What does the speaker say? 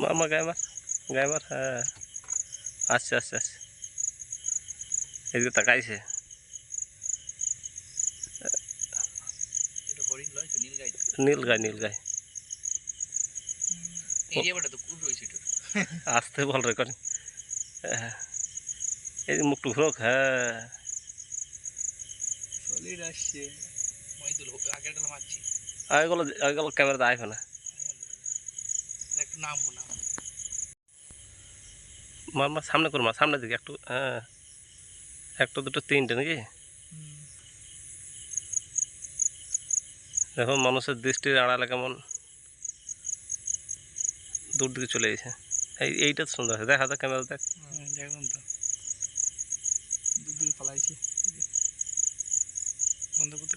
মার গায়ে মার গায়ে মার হ্যাঁ। আসছে আসছে আসছে। এদিকে তাকাইছে। নীল গায়ে নীল গায়ে আসতে বল রেকর্ডিং হ্যাঁ। এই যে মুখটু ঘুরোক হ্যাঁ। আগেগুলো আগেগুলো ক্যামেরাতে আইফো না একটু নামবো না সামনে কর মার সামনে দিকে একটু হ্যাঁ। একটা দুটো তিনটে নাকি? দেখো মানুষের দৃষ্টির আড়ালে কেমন দূর দিকে চলে গেছে। এই এইটা তো সুন্দর আছে দেখা দেখ ক্যামেরা দেখ। দেখলাম তো। দুদিকে পালাইছে। বন্ধ করতে